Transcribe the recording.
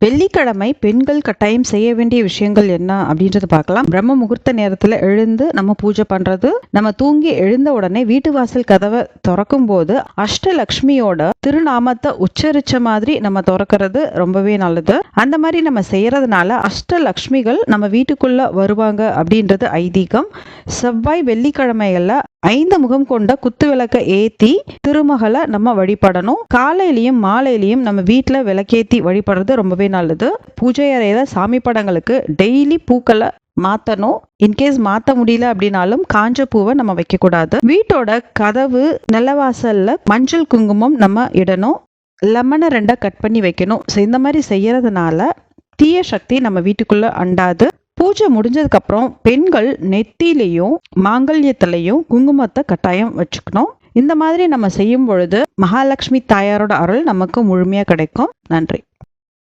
வெள்ளிக்கிழமை பெண்கள் கட்டாயம் செய்ய வேண்டிய விஷயங்கள் என்ன அப்படின்றது பார்க்கலாம். பிரம்ம முகூர்த்த நேரத்துல எழுந்து நம்ம பூஜை பண்றது நம்ம தூங்கி எழுந்த உடனே வீட்டு வாசல் கதவை திறக்கும் போது அஷ்டலக்ஷ்மியோட திருநாமத்தை உச்சரிச்ச மாதிரி நம்ம திறக்கிறது ரொம்பவே நல்லது. அந்த மாதிரி நம்ம செய்யறதுனால அஷ்டலக்ஷ்மிகள் நம்ம வீட்டுக்குள்ள வருவாங்க அப்படின்றது ஐதீகம். செவ்வாய் வெள்ளிக்கிழமைகள்ல ஐந்து முகம் கொண்ட குத்து விளக்க ஏத்தி திருமகளை நம்ம வழிபடணும். காலையிலயும் மாலையிலயும் நம்ம வீட்டில் விளக்கேத்தி வழிபடுறது ரொம்பவே நல்லது. பூஜை அறையில சாமி படங்களுக்கு டெய்லி பூக்களை மாற்றணும் இன்கேஸ் மாற்ற முடியல அப்படின்னாலும் காஞ்ச பூவை நம்ம வைக்கக்கூடாது. வீட்டோட கதவு நிலவாசலில் மஞ்சள் குங்குமம் நம்ம இடணும். லெமனை ரெண்டாக கட் பண்ணி வைக்கணும். ஸோ இந்த மாதிரி செய்யறதுனால தீய சக்தி நம்ம வீட்டுக்குள்ளே அண்டாது. பூஜை முடிஞ்சதுக்கப்புறம் பெண்கள் நெத்திலையும் மாங்கல்யத்திலையும் குங்குமத்தை கட்டாயம் வச்சுக்கணும். இந்த மாதிரி நம்ம செய்யும் பொழுது மகாலட்சுமி தாயாரோட அருள் நமக்கு முழுமையாக கிடைக்கும். நன்றி.